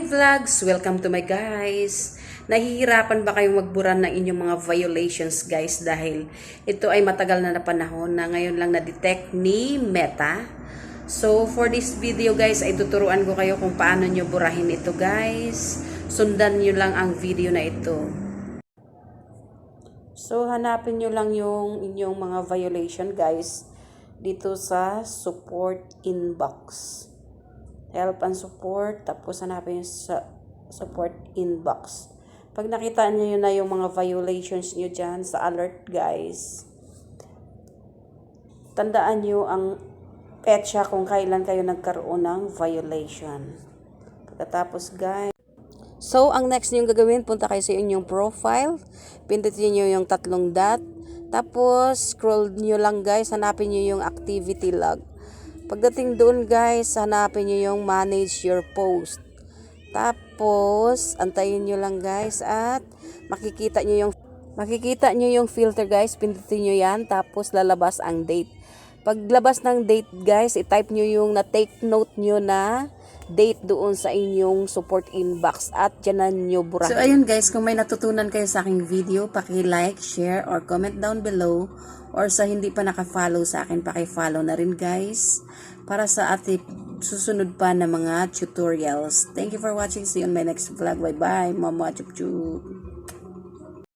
Vlogs! Welcome to my guys! Nahihirapan ba kayong magburan ng inyong mga violations guys dahil ito ay matagal na na panahon na ngayon lang na-detect ni Meta. So for this video guys ay tuturuan ko kayo kung paano nyo burahin ito guys. Sundan nyo lang ang video na ito. So hanapin nyo lang yung inyong mga violation guys dito sa support inbox help and support, tapos hanapin yung sa support inbox. Pag nakita niyo na yung mga violations niyo dyan sa alert guys, tandaan niyo ang petsa kung kailan kayo nagkaroon ng violation. Pagkatapos guys, So, ang next niyong gagawin, punta kayo sa inyong profile. Pindutin niyo yung tatlong dot. Tapos, scroll niyo lang guys. Hanapin niyo yung activity log. Pagdating doon guys, hanapin nyo yung manage your post. Tapos, antayin nyo lang guys at makikita nyo yung makikita nyo yung filter guys, pindutin nyo yan tapos lalabas ang date. Paglabas ng date guys, i-type nyo yung na-take note nyo na date doon sa inyong support inbox at dyan na nyo burahin. So ayun guys, kung may natutunan kayo sa aking video, paki-like, share, or comment down below. Or sa hindi pa naka-follow sa akin, paki-follow na rin guys. Para sa ating susunod pa na mga tutorials. Thank you for watching. See you on my next vlog. Bye-bye. Mama chup chup.